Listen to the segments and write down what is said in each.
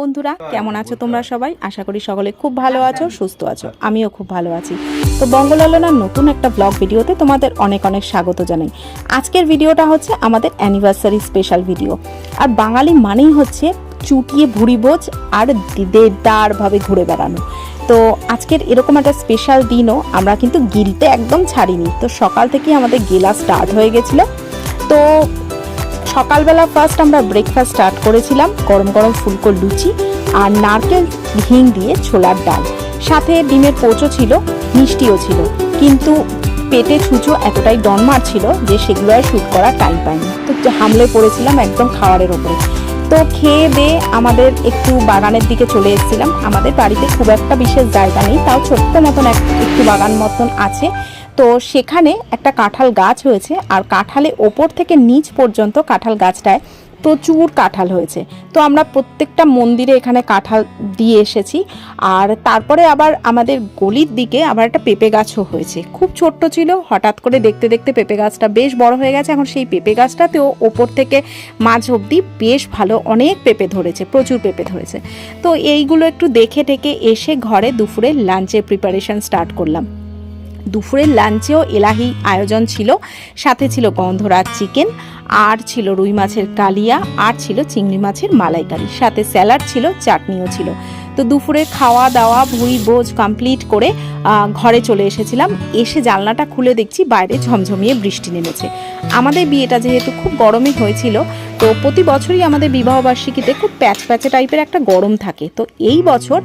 বন্ধুরা কেমন আছো তোমরা সবাই? আশা করি সকলে খুব ভালো আছো সুস্থ আছো আমিও খুব ভালো আছি। তো বঙ্গলালনার নতুন একটা ব্লগ ভিডিওতে তোমাদের অনেক অনেক স্বাগত জানাই। আজকের ভিডিওটা হচ্ছে আমাদের অ্যানিভার্সারি স্পেশাল ভিডিও আর বাঙালি মানেই হচ্ছে চুটিয়ে ভুড়ি বোঝ আর দেদারভাবে ঘুরে বেড়ানো। তো আজকের এরকম একটা স্পেশাল দিনও আমরা কিন্তু গিলতে একদম ছাড়িনি। তো সকাল থেকেই আমাদের গেলা স্টার্ট হয়ে গেছিল। তো সকালবেলা ফার্স্ট আমরা ব্রেকফাস্ট স্টার্ট করেছিলাম, গরম গরম ফুলকো লুচি আর নারকেল হিং দিয়ে ছোলার ডাল। সাথে ডিমের পোচও ছিল, মিষ্টিও ছিল। কিন্তু পেটে ছুঁচো এতটাই ডনমার ছিল যে সেগুলো আর শ্যুট করার টাইম পাইনি। তো হামলে পড়েছিলাম একদম খাওয়ারের ওপরে। তো খেয়ে দিয়ে আমাদের একটু বাগানের দিকে চলে এসেছিলাম। আমাদের বাড়িতে খুব একটা বিশেষ জায়গা নেই, তাও ছোট্ট মতন এক- একটু বাগান মতন আছে। তো সেখানে একটা কাঁঠাল গাছ হয়েছে আর কাঁঠালে ওপর থেকে নিচ পর্যন্ত কাঁঠাল গাছটায় প্রচুর কাঁঠাল হয়েছে। তো আমরা প্রত্যেকটা মন্দিরে এখানে কাঁঠাল দিয়ে এসেছি আর তারপরে আবার আমাদের গলির দিকে আবার একটা পেঁপে গাছও হয়েছে। খুব ছোট্ট ছিল, হঠাৎ করে দেখতে দেখতে পেঁপে গাছটা বেশ বড় হয়ে গেছে। এখন সেই পেঁপে গাছটাতেও ওপর থেকে মাঝ অবধি বেশ ভালো অনেক পেঁপে ধরেছে, প্রচুর পেঁপে ধরেছে। তো এইগুলো একটু দেখে টেকে এসে ঘরে দুপুরে লাঞ্চের প্রিপারেশন স্টার্ট করলাম। দুপুরের লাঞ্চেও এলাহি আয়োজন ছিল। সাথে ছিল গন্ধরাজ চিকেন, আর ছিল রুই মাছের কালিয়া, আর ছিল চিংড়ি মাছের মালাইকারি। সাথে স্যালাড ছিল, চাটনিও ছিল। তো দুপুরে খাওয়া দাওয়া, ভুই বোঝ কমপ্লিট করে ঘরে চলে এসেছিলাম। এসে জানলাটা খুলে দেখছি বাইরে ঝমঝমিয়ে বৃষ্টি নেমেছে। আমাদের বিয়েটা যেহেতু খুব গরমে হয়েছিল, তো প্রতি বছরই আমাদের বিবাহবার্ষিকীতে খুব প্যাচ প্যাচে টাইপের একটা গরম থাকে। তো এই বছর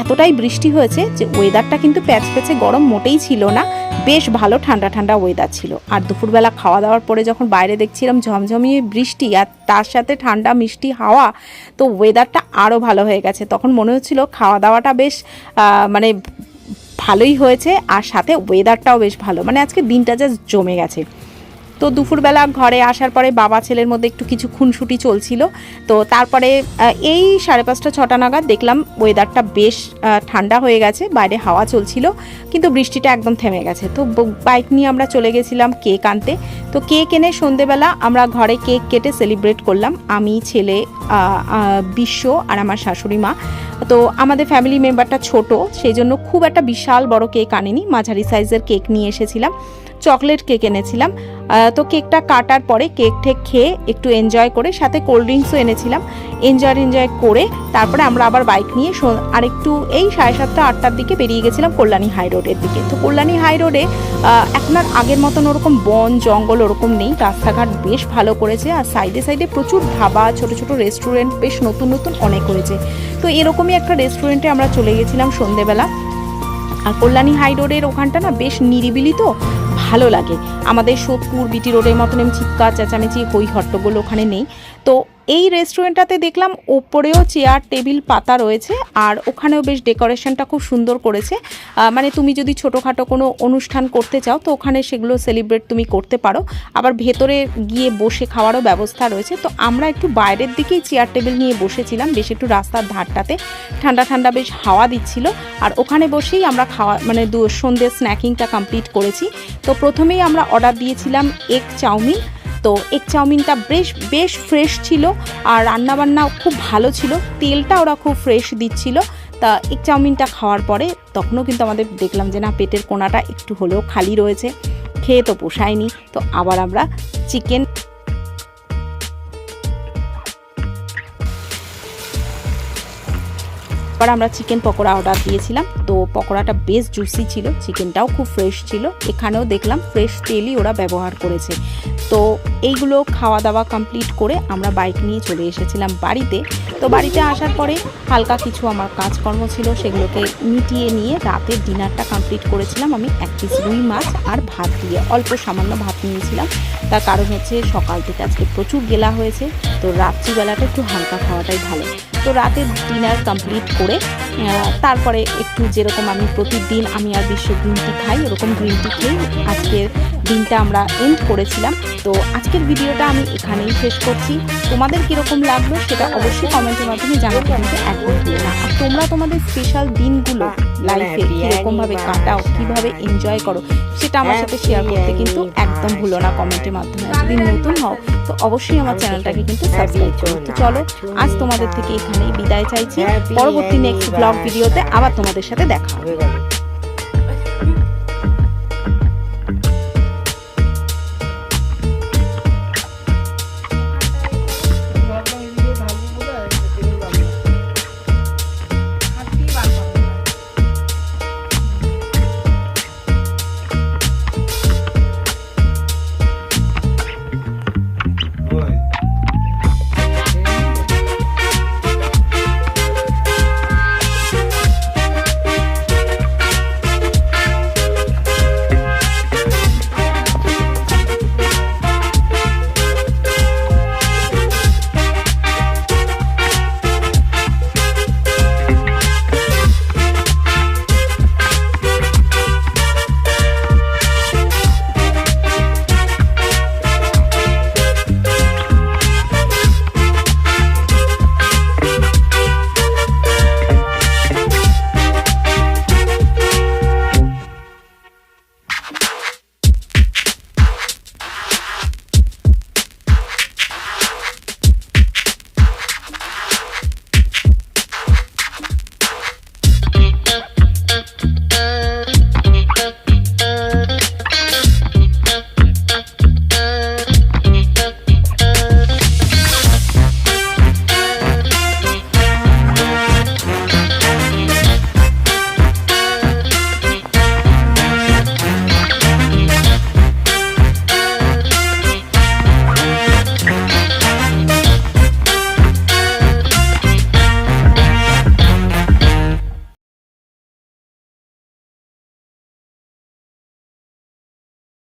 এতটাই বৃষ্টি হয়েছে যে ওয়েদারটা কিন্তু প্যাচ প্যাচে গরম মোটেই ছিল না। বেশ ভালো ঠান্ডা ঠান্ডা ওয়েদার ছিল। আর দুপুরবেলা খাওয়া দাওয়ার পরে যখন বাইরে দেখছিলাম ঝমঝমিয়ে বৃষ্টি আর তার সাথে ঠান্ডা মিষ্টি হাওয়া, তো ওয়েদারটা আরও ভালো হয়ে গেছে। তখন মনে হচ্ছিল খাওয়া দাওয়াটা বেশ মানে ভালোই হয়েছে আর সাথে ওয়েদারটাও বেশ ভালো। মানে আজকে দিনটা জাস্ট জমে গেছে। তো দুপুরবেলা ঘরে আসার পরে বাবা ছেলের মধ্যে একটু কিছু খুনসুটি চলছিল। তো তারপরে এই সাড়ে পাঁচটা, ছটা নাগাদ দেখলাম ওয়েদারটা বেশ ঠান্ডা হয়ে গেছে, বাইরে হাওয়া চলছিল, কিন্তু বৃষ্টিটা একদম থেমে গেছে। তো বাইক নিয়ে আমরা চলে গেছিলাম কেক আনতে। তো কেক এনে সন্ধেবেলা আমরা ঘরে কেক কেটে সেলিব্রেট করলাম, আমি, ছেলে বিশ্ব আর আমার শাশুড়ি মা। তো আমাদের ফ্যামিলি মেম্বারটা ছোট সেই জন্য খুব একটা বিশাল বড় কেক আনিনি, মাঝারি সাইজের কেক নিয়ে এসেছিলাম চকলেট কেক এনেছিলাম। তো কেকটা কাটার পরে কেক ঠেক খেয়ে একটু এনজয় করে সাথে কোল্ড ড্রিঙ্কসও এনেছিলাম। এনজয় এনজয় করে তারপরে আমরা আবার বাইক নিয়ে আরেকটু এই সাড়ে সাতটা, আটটার দিকে বেরিয়ে গেছিলাম কল্যাণী হাই রোডের দিকে। তো কল্যাণী হাই রোডে এখন আর আগের মতন ওরকম বন, জঙ্গল ওরকম নেই। রাস্তাঘাট বেশ ভালো করেছে আর সাইডে সাইডে প্রচুর ধাবা, ছোট ছোট রেস্টুরেন্ট বেশ নতুন নতুন অনেক হয়েছে। তো এরকমই একটা রেস্টুরেন্টে আমরা চলে গেছিলাম সন্ধেবেলা। আর কল্যাণী হাই রোডের ওখানটা না বেশ নিরিবিলি তো ভালো লাগে। আমাদের সোদপুর, বিটি রোডের মতন এমন চিৎকার, চেঁচামেচি হই হট্টগোল ওখানে নেই। তো এই রেস্টুরেন্টটাতে দেখলাম ওপরেও চেয়ার টেবিল পাতা রয়েছে, আর ওখানেও বেশ ডেকোরেশনটা খুব সুন্দর করেছে। মানে তুমি যদি ছোটোখাটো কোনো অনুষ্ঠান করতে চাও, তো ওখানে সেগুলো সেলিব্রেট তুমি করতে পারো। আবার ভেতরে গিয়ে বসে খাওয়ারও ব্যবস্থা রয়েছে। তো আমরা একটু বাইরের দিকেই চেয়ার টেবিল নিয়ে বসেছিলাম, বেশ একটু রাস্তার ধারটাতে। ঠান্ডা ঠান্ডা বেশ হাওয়া দিচ্ছিল। আর ওখানে বসেই আমরা খাওয়া মানে সন্ধ্যে স্ন্যাকিংটা কমপ্লিট করেছি। তো প্রথমেই আমরা অর্ডার দিয়েছিলাম এগ চাউমিন। তো এগ চাউমিনটা বেশ বেশ ফ্রেশ ছিল আর রান্নাবান্না খুব ভালো ছিল। তেলটা ওরা খুব ফ্রেশ দিচ্ছিল। তা এগ চাউমিনটা খাওয়ার পরে তখনও কিন্তু আমাদের দেখলাম যে না, পেটের কোনাটা একটু হলেও খালি রয়েছে। খেয়ে তো পোষায়নি। তো আবার আমরা চিকেন এবার আমরা চিকেন পকোড়া অর্ডার দিয়েছিলাম। তো পকোড়াটা বেশ জুসি ছিল চিকেনটাও খুব ফ্রেশ ছিল। এখানেও দেখলাম ফ্রেশ তেলই ওরা ব্যবহার করেছে। তো এইগুলো খাওয়া দাওয়া কমপ্লিট করে আমরা বাইক নিয়ে চলে এসেছিলাম বাড়িতে। তো বাড়িতে আসার পরে হালকা কিছু আমার কাজকর্ম ছিল, সেগুলোকে মিটিয়ে নিয়ে রাতের ডিনারটা কমপ্লিট করেছিলাম আমি এক পিস রুই মাছ আর ভাত দিয়ে। অল্প সামান্য ভাত নিয়েছিলাম। তার কারণ হচ্ছে সকাল থেকে আজকে প্রচুর গেলা হয়েছে। তো রাত্রিবেলাটা একটু হালকা খাওয়াটাই ভালো। তো রাতে ডিনার কমপ্লিট করে তারপরে একটু যেরকম আমি প্রতিদিন আমি আর বিশ্ব গ্রিন টি খাই, ওরকম গ্রিন টি খেয়ে আজকের দিনটা আমরা এন্ড করেছিলাম। তো আজকের ভিডিওটা আমি এখানেই শেষ করছি। তোমাদের কীরকম লাগল সেটা অবশ্যই কমেন্টের মাধ্যমে জানাতে কিন্তু একদম না। আর তোমরা তোমাদের স্পেশাল দিনগুলো লাইফে কীরকমভাবে কাটাও, কীভাবে এনজয় করো, সেটা আমার সাথে শেয়ার করতে কিন্তু একদম ভুলো না কমেন্টের মাধ্যমে। যদি নতুন হও, তো অবশ্যই আমার চ্যানেলটাকে কিন্তু সাবস্ক্রাইব করো। তো চলো, আজ তোমাদের থেকে এখানেই বিদায় চাইছি। পরবর্তী নেক্সট ব্লগ ভিডিওতে আবার তোমাদের সাথে দেখা হবে।